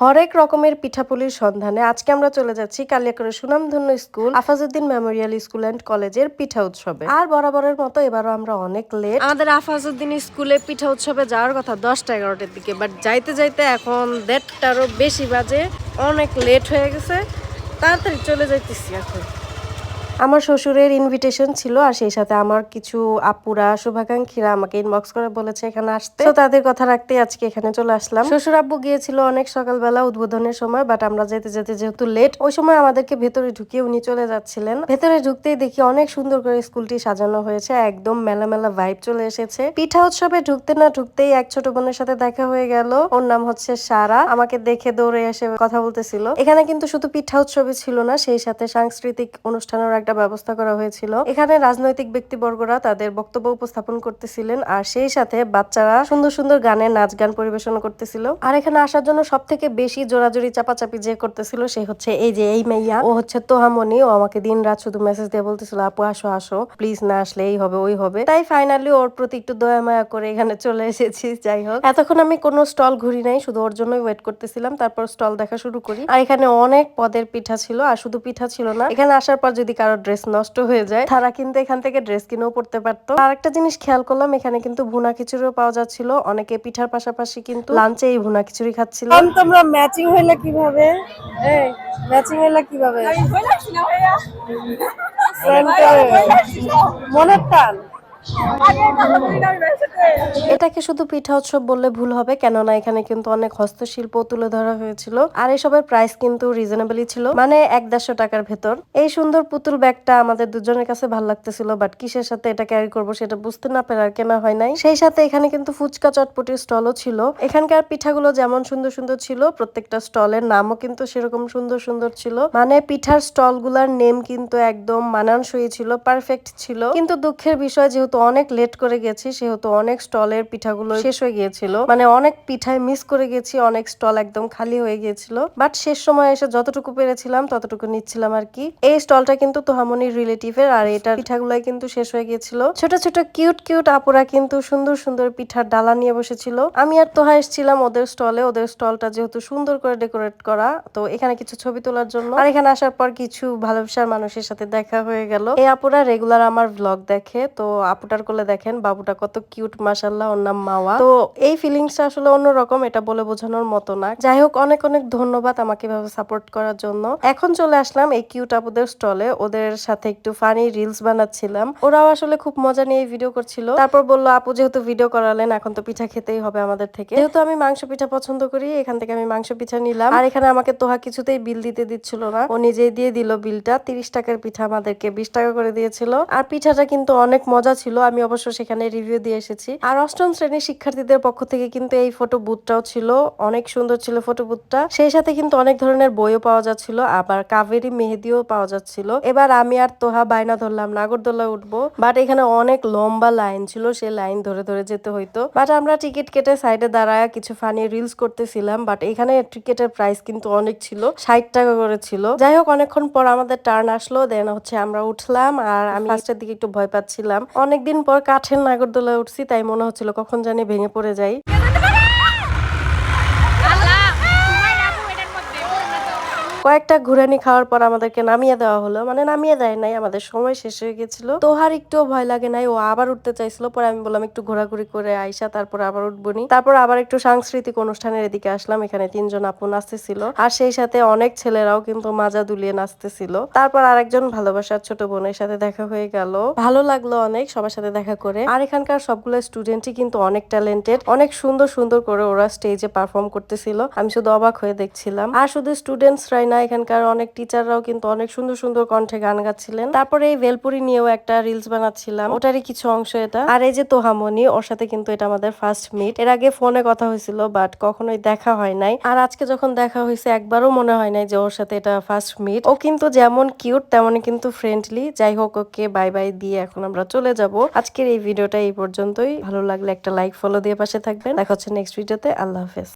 হরেক রকমের পিঠাপুলির সন্ধানে আজকে আমরা চলে যাচ্ছি কালিয়াকরের সুনামধন্য school, Afazuddin memorial school and কলেজের পিঠা উৎসবে। আর বরাবরের মতো এবারও আমরা অনেক লেট আমাদের আফাজউদ্দিন স্কুলে পিঠা উৎসবে যাওয়ার কথা দশটা এগারোটার দিকে বাট যাইতে যাইতে এখন দেড়টারও বেশি বাজে, অনেক লেট হয়ে গেছে। তাড়াতাড়ি চলে যাইতেছি এখন। আমার শ্বশুরের ইনভিটেশন ছিল আর সেই সাথে আমার কিছু আপুরা, শুভাকাঙ্ক্ষীরা আমাকে ইনবক্স করে বলেছে এখানে আসতে। তো তাদের কথা রাখতে আজকে এখানে চলে আসলাম। শ্বশুর আব্বু গিয়েছিল অনেক সকালবেলা উদ্বোধনের সময় বাট আমরা যেতে যেতে যেহেতু লেট ওই সময় আমাদেরকে ভেতরে ঢুকিয়ে উনি চলে যাচ্ছিলেন। ভেতরে ঢুকতেই দেখি অনেক সুন্দর করে স্কুলটি সাজানো হয়েছে, একদম মেলা মেলা ভাইব চলে এসেছে। পিঠা উৎসবে ঢুকতে না ঢুকতেই এক ছোট বোনের সাথে দেখা হয়ে গেল। ওর নাম হচ্ছে সারা, আমাকে দেখে দৌড়ে এসে কথা বলতেছিল। এখানে কিন্তু শুধু পিঠা উৎসবে ছিল না, সেই সাথে সাংস্কৃতিক অনুষ্ঠানের একটা ব্যবস্থা করা হয়েছিল। এখানে রাজনৈতিক ব্যক্তিবর্গরা তাদের বক্তব্য উপস্থাপন করতেছিলেন আর সেই সাথে বাচ্চারা সুন্দর সুন্দর গানে নাচ গান পরিবেশন করতেছিল। আর এখানে আসার জন্য সব থেকে বেশি জোরাজোরি, চাপাচাপি যে করতেছিল সে হচ্ছে এই যে, এই মাইয়া। ও হচ্ছে তোহামনি, ও আমাকে দিন রাত শুধু মেসেজ দিয়ে বলতেছিল, আপু, আসো আসো। প্লিজ না আসলে এই হবে, ওই হবে। তাই ফাইনালি ওর প্রতি একটু দয়া মায়া করে এখানে চলে এসেছি, যাই হোক। এতক্ষণ আমি কোনো স্টল ঘুরি নাই, শুধু ওর জন্যই ওয়েট করতেছিলাম। তারপর স্টল দেখা শুরু করি। আর এখানে অনেক পদের পিঠা ছিল, আর শুধু পিঠা ছিল না, এখানে আসার পর যদি কারও ড্রেস নষ্ট হয়ে যায়। তারা কিন্তু এখান থেকে ড্রেস কিনেও পড়তে পারতো। আর একটা জিনিস খেয়াল করলাম এখানে কিন্তু ভুনা খিচুড়িও পাওয়া যাচ্ছিল। অনেকে পিঠার পাশাপাশি কিন্তু লাঞ্চে এই ভুনা খিচুড়ি খাচ্ছিল। তোমরা ম্যাচিং হইলে কীভাবে? ম্যাচিং হইলে কীভাবে? মনের টান। এটাকে শুধু পিঠা উৎসব বললে ভুল হবে, কেননা এখানে কিন্তু অনেক হস্তশিল্প তুলে ধরা হয়েছিল। আর এসবের প্রাইস কিন্তু রিজনেবলই ছিল মানে এক দেড়শো টাকার ভেতর। এই সুন্দর পুতুল ব্যাগটা আমাদের দুজনের কাছে ভালো লাগতেছিল বাট কিসের সাথে এটা ক্যারি করব সেটা বুঝতে না পেরে আর কেনা হয় নাই। সেই সাথে এখানে কিন্তু ফুচকা চটপটির স্টলও ছিল। এখানকার পিঠাগুলো যেমন সুন্দর সুন্দর ছিল, প্রত্যেকটা স্টলের নামও কিন্তু সেরকম সুন্দর সুন্দর ছিল। মানে পিঠার স্টলগুলার নেম কিন্তু একদম মানানসই ছিল পারফেক্ট ছিল। কিন্তু দুঃখের বিষয় যেহেতু অনেক লেট করে গেছি, সেহেতু অনেক স্টলের পিঠাগুলো শেষ হয়ে গিয়েছিল। মানে অনেক পিঠায় মিস করে গেছি, অনেক স্টল একদম খালি হয়ে গিয়েছিল। বাট শেষ সময় এসে যতটুকু পেরেছিলাম, ততটুকু নিচ্ছিলাম আর কি। এই স্টলটা কিন্তু তোহামনির রিলেটিভের আর এটার পিঠাগুলাই কিন্তু শেষ হয়ে গিয়েছিল। ছোট ছোট কিউট কিউট আপুরা কিন্তু সুন্দর সুন্দর পিঠার ডালা নিয়ে বসেছিল। আমি আর তোহা এসেছিলাম ওদের স্টলে। ওদের স্টলটা যেহেতু সুন্দর করে ডেকোরেট করা, তো এখানে কিছু ছবি তোলার জন্য। আর এখানে আসার পর কিছু ভালোবাসার মানুষের সাথে দেখা হয়ে গেল। এই আপুরা রেগুলার আমার ব্লগ দেখে, তো আপুটার কোলে দেখেন, বাবুটা কত কিউট মাসাল্লাহ ওর নাম মাওয়া। তো এই ফিলিংসটা আসলে অন্যরকম, এটা বলে বোঝানোর মতো না। যাই হোক, অনেক অনেক ধন্যবাদ আমাকে এভাবে সাপোর্ট করার জন্য। এখন চলে আসলাম এই কিউট আপুদের স্টলে ওদের সাথে একটু ফানি রিলস বানাচ্ছিলাম। ওরাও আসলে খুব মজা নিয়ে ভিডিও করছিল। তারপর বলল, আপু যেহেতু ভিডিও করালেন, এখন তো পিঠা খেতেই হবে আমাদের থেকে। যেহেতু আমি মাংস পিঠা পছন্দ করি, এখান থেকে আমি মাংস পিঠা নিলাম। আর এখানে আমাকে তোহা কিছুতেই বিল দিতে দিচ্ছিল না। ও নিজেই দিয়ে দিল বিলটা তিরিশ টাকার পিঠা আমাদেরকে বিশ টাকা করে দিয়েছিল। আর পিঠাটা কিন্তু অনেক মজা ছিল। আমি অবশ্য সেখানে রিভিউ দিয়ে এসেছি। আর অষ্টম শ্রেণির শিক্ষার্থীদের পক্ষ থেকে কিন্তু এই ফটো বুথটাও ছিল অনেক সুন্দর ছিল ফটো বুথটা সেই সাথে কিন্তু অনেক ধরনের বইও পাওয়া যাচ্ছিল আবার কাবেরি মেহেদিও পাওয়া যাচ্ছিল। এবার আমি আর তোহা বায়না ধরলাম নাগরদোলায় উঠবো। বাট এখানে অনেক লম্বা লাইন ছিল সে লাইন ধরে ধরে যেতে হইতো। বাট আমরা টিকিট কেটে সাইডে দাঁড়ায় কিছু ফানি রিলস করতেছিলাম বাট এখানে টিকিটের প্রাইস কিন্তু অনেক ছিল ষাট টাকা করে ছিল। যাই হোক অনেকক্ষণ পর আমাদের টার্ন আসলো দেন হচ্ছে আমরা উঠলাম আর আমি ফার্স্টের দিকে একটু ভয় পাচ্ছিলাম। অনেকদিন পর কাঠের নাগরদোলায় উঠছি তাই মনে হচ্ছিল কখন জানি ভেঙে পড়ে যাই। কয়েকটা ঘুরানি খাওয়ার পর আমাদেরকে নামিয়ে দেওয়া হলো। মানে নামিয়ে দেয় নাই, আমাদের সময় শেষ হয়ে গেছিল। তোহার একটুও ভয় লাগে নাই, ও আবার উঠতে চাইছিল। পরে আমি বললাম, একটু ঘোরাঘুরি করে আইসা, তারপর আবার উঠবনি। তারপর আবার একটু সাংস্কৃতিক অনুষ্ঠানের এদিকে আসলাম। এখানে তিনজন আপু নাচতেছিল। আর সেই সাথে অনেক ছেলেরাও কিন্তু মাজা দুলিয়ে নাচতেছিল। তারপর আরেকজন ভালোবাসার ছোট বোনের সাথে দেখা হয়ে গেল। ভালো লাগল অনেক সবার সাথে দেখা করে। আর এখানকার সবগুলো স্টুডেন্টই কিন্তু অনেক ট্যালেন্টেড অনেক সুন্দর সুন্দর করে ওরা স্টেজে পারফর্ম করতেছিল। আমি শুধু অবাক হয়ে দেখছিলাম। আর শুধু স্টুডেন্টসরাই না, এখানকার অনেক টিচাররাও কিন্তু অনেক সুন্দর সুন্দর কণ্ঠে গান গাচ্ছিলেন। তারপরে এই ভেলপুরি নিয়েও একটা রিলস বানাচ্ছিলাম। ওটারই কিছু অংশ এটা। আর এই যে তোহামনি, ওর সাথে কিন্তু এটা আমাদের ফার্স্ট মিট এর আগে ফোনে কথা হয়েছিল বাট কখনোই দেখা হয় নাই। আর আজকে যখন দেখা হয়েছে, একবারও মনে হয় নাই যে ওর সাথে এটা ফার্স্ট মিট ও কিন্তু যেমন কিউট তেমনই কিন্তু ফ্রেন্ডলি যাই হোক, ওকে বাই বাই দিয়ে এখন আমরা চলে যাব। আজকের এই ভিডিওটা এই পর্যন্তই। ভালো লাগলে একটা লাইক ফলো দিয়ে পাশে থাকবেন। দেখা হচ্ছে নেক্সট ভিডিওতে আল্লাহ হাফেজ।